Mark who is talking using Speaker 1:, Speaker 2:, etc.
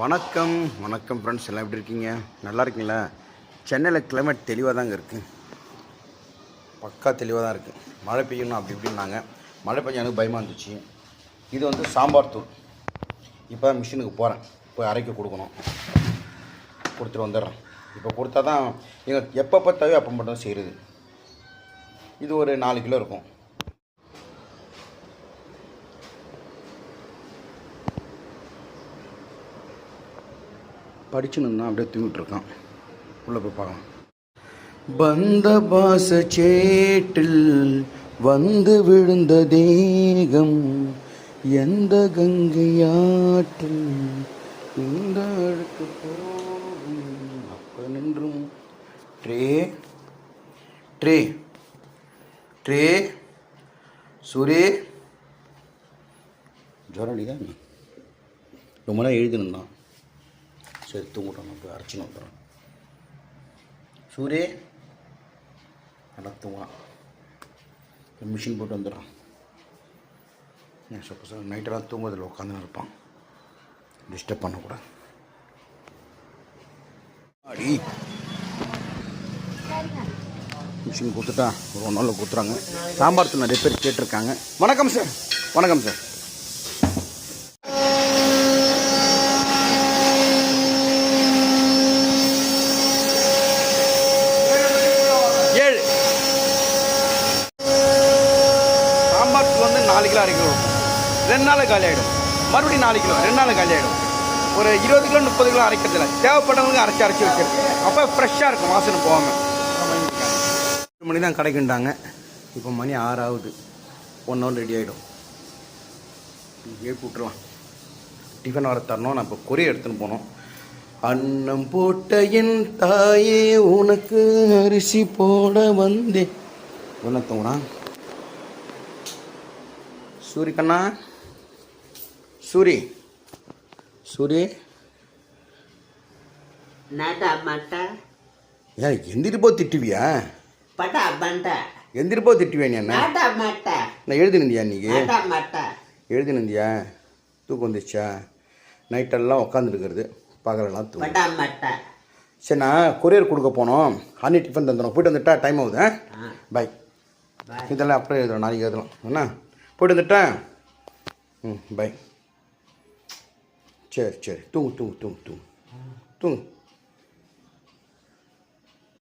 Speaker 1: வணக்கம் வணக்கம் ஃப்ரெண்ட்ஸ் எல்லாம் எப்படி இருக்கீங்க நல்லா இருக்கீங்களா சென்னையில் கிளைமேட் தெளிவாக தாங்க இருக்குது பக்கா தெளிவாக தான் இருக்குது மழை பெய்யணும் அப்படி இப்படின்னாங்க மழை பெய்ய எனக்கு பயமாக இருந்துச்சு இது வந்து சாம்பார் தூள் இப்போ தான் மிஷினுக்கு போகிறேன் போய் அரைக்க கொடுக்கணும் கொடுத்துட்டு வந்துடுறேன் இப்போ கொடுத்தா தான் எங்கள் எப்பப்போ தேவையோ அப்போ மட்டும் செய்கிறது இது ஒரு நாலு கிலோ இருக்கும் படிச்சுன்னு அப்படியே தூங்கிட்டுருக்கான் உள்ள உள்ளே போய் பார்க்கலாம் பந்த பாச சேட்டில் வந்து விழுந்த தேகம் எந்த கங்கையாற்றில் இந்த அடுக்கு அப்போ நின்றும் ட்ரே ட்ரே ட்ரே சுரே ஜோரடிதான் ரொம்ப நாள் எழுதினுந்தான் சரி தூங்கிட்டோம் நான் போய் அர்ச்சனை வந்துடும் சூரிய நடத்துவான் மிஷின் போட்டு வந்துடும் சப்போஸ் நைட்டெல்லாம் தூங்குவதில் உட்காந்து இருப்பான் டிஸ்டர்ப் பண்ணக்கூடாது அடி மிஷின் கொடுத்துட்டா ஒரு ஒன் நாளில் கொடுத்துறாங்க சாம்பார் நிறைய பேர் கேட்டிருக்காங்க வணக்கம் சார் வணக்கம் சார் நாலு கிலோ அரை கிலோ ரெண்டு நாளில் காலி ஆகிடும் மறுபடியும் நாலு கிலோ ரெண்டு நாளில் காலி ஆகிடும் ஒரு இருபது கிலோ முப்பது கிலோ அரைக்கிறதில்ல தேவைப்பட்டவங்க அரைச்சி அரைச்சி வச்சிருக்கேன் அப்போ ஃப்ரெஷ்ஷாக இருக்கும் வாசனை போவாங்க எட்டு மணி தான் கிடைக்குண்டாங்க இப்போ மணி ஆறு ஆகுது ஒன் ஹவர் ரெடி ஆகிடும் எழுப்பி டிஃபன் வர தரணும் நான் இப்போ கொரியர் எடுத்துன்னு போனோம் அன்னம் போட்ட என் தாயே உனக்கு அரிசி போட வந்தேன் என்ன தோணா சூரி கண்ணா சூரி சூரி எந்திரிப்போ திட்டுவியா எந்திரிப்போ திட்டுவியா
Speaker 2: நான்
Speaker 1: எழுதினியா இன்னைக்கு எழுதினியா தூக்கம் வந்துச்சா நைட்டெல்லாம் உக்காந்துருக்கிறது பகலெல்லாம்
Speaker 2: தூக்கம்
Speaker 1: சரி நான் கொரியர் கொடுக்க போனோம் ஹனி டிஃபன் தந்துடும் போயிட்டு வந்துட்டா டைம் ஆகுது பாய் இதெல்லாம் அப்புறம் எழுதுறோம் நாளைக்கு எழுதலாம் என்ன போட்டு வந்துட்டேன் ம் பை சரி சரி தூங்கு தூங்கு தூங்கு தூங்கு தூங்கு